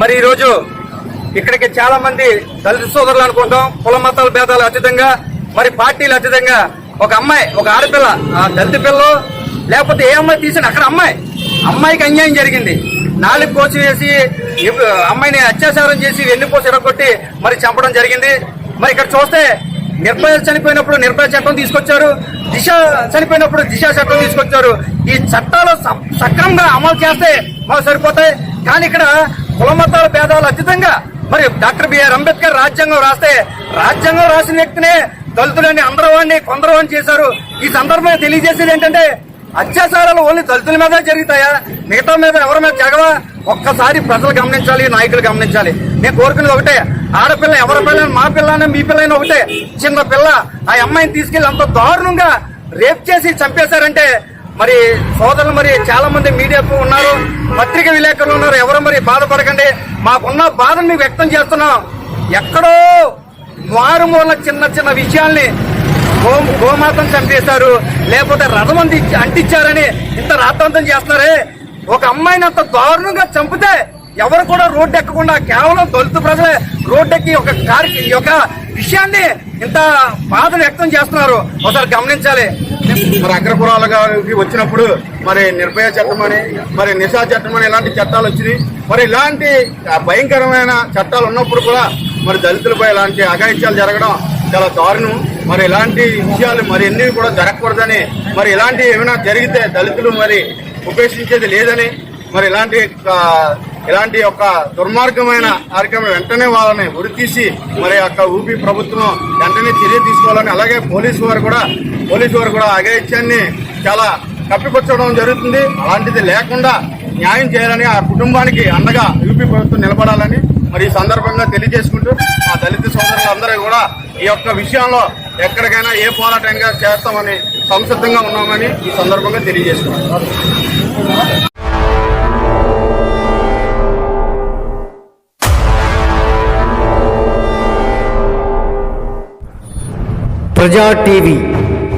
మరి ఈరోజు ఇక్కడికి చాలా మంది దళిత సోదరులు అనుకుంటాం కుల మతాల భేదాలు అతీతంగా మరి పార్టీలు అతీతంగా ఒక అమ్మాయి ఒక ఆడపిల్ల ఆ దళిత పిల్ల లేకపోతే ఏ అమ్మాయి తీసిన అక్కడ అమ్మాయి. అమ్మాయికి అన్యాయం జరిగింది. నాలుగు కోసి వేసి అమ్మాయిని అత్యాచారం చేసి వెన్నుపోసి ఎరగొట్టి మరి చంపడం జరిగింది. మరి ఇక్కడ చూస్తే నిర్భయ చనిపోయినప్పుడు నిర్భయ చట్టం తీసుకొచ్చారు దిశ చనిపోయినప్పుడు దిశ చట్టం తీసుకొచ్చారు. ఈ చట్టాలు సక్రమంగా అమలు చేస్తే మాకు సరిపోతాయి. కానీ ఇక్కడ కుల మతాల భేదాలు అతీతంగా మరి డాక్టర్ బిఆర్ అంబేద్కర్ రాజ్యాంగం రాస్తే రాజ్యాంగం రాసిన వ్యక్తినే దళితులని అందరూ వాడిని కొందరు వాడిని చేశారు. ఈ సందర్భంగా తెలియజేసేది ఏంటంటే అత్యాచారాలు ఓన్లీ దళితుల మీద జరుగుతాయా? మిగతా మీద ఎవరి మీద జరగవా? ఒక్కసారి ప్రజలు గమనించాలి నాయకులు గమనించాలి. నేను కోరుకునేది ఒకటే ఆడపిల్ల ఎవరి పిల్ల మా పిల్ల మీ పిల్ల అయినా ఒకటే. చిన్న పిల్ల ఆ అమ్మాయిని తీసుకెళ్ళి అంత దారుణంగా రేప్ చేసి చంపేశారంటే మరి సోదరులు మరి చాలా మంది మీడియాకు ఉన్నారు పత్రిక విలేకరులు ఉన్నారు. ఎవరు మరి బాధపడకండి. మాకున్న బాధను వ్యక్తం చేస్తున్నాం. ఎక్కడో మారుమూల చిన్న చిన్న విషయాల్ని గో గోమాతం చంపేశారు లేకపోతే రథం అంది అంటించారని ఇంత రాద్ధాంతం చేస్తున్నారే. ఒక అమ్మాయిని అంత దారుణంగా చంపితే ఎవరు కూడా రోడ్డు ఎక్కకుండా కేవలం దళిత ప్రజలే రోడ్డెక్కి ఒక కార్య యొక్క విషయాన్ని ఇంత బాధను వ్యక్తం చేస్తున్నారు. ఒకసారి గమనించాలి. మరి అగ్రపురాలుగాకి వచ్చినప్పుడు మరి నిర్భయ చట్టం అని మరి నిశా చట్టం అని ఇలాంటి చట్టాలు వచ్చినాయి. మరి ఇలాంటి భయంకరమైన చట్టాలు ఉన్నప్పుడు కూడా మరి దళితులపై ఇలాంటి అఘాయిత్యాలు జరగడం చాలా దారుణం. మరి ఇలాంటి విషయాలు మరి ఎన్ని కూడా జరగకూడదని మరి ఇలాంటివి ఏమైనా జరిగితే దళితులు మరి ఉపేక్షించేది లేదని మరి ఇలాంటి ఇలాంటి యొక్క దుర్మార్గమైన కార్యక్రమం వెంటనే వాళ్ళని ఉరితీసి మరి యొక్క ఊపి ప్రభుత్వం వెంటనే చర్య తీసుకోవాలని అలాగే పోలీసు వారు కూడా పోలీసు వారు కూడా అఘాయిత్యాన్ని చాలా కప్పిపుచ్చడం జరుగుతుంది. అలాంటిది లేకుండా న్యాయం చేయాలని ఆ కుటుంబానికి అండగా యూపీ ప్రభుత్వం నిలబడాలని మరి ఈ సందర్భంగా తెలియజేసుకుంటూ ఆ దళిత సోదరులందరూ కూడా ఈ యొక్క విషయంలో ఎక్కడికైనా ఏ పోరాటంగా చేస్తామని సంసిద్ధంగా ఉన్నామని ఈ సందర్భంగా తెలియజేసుకుంటున్నాం. ప్రజా టీవీ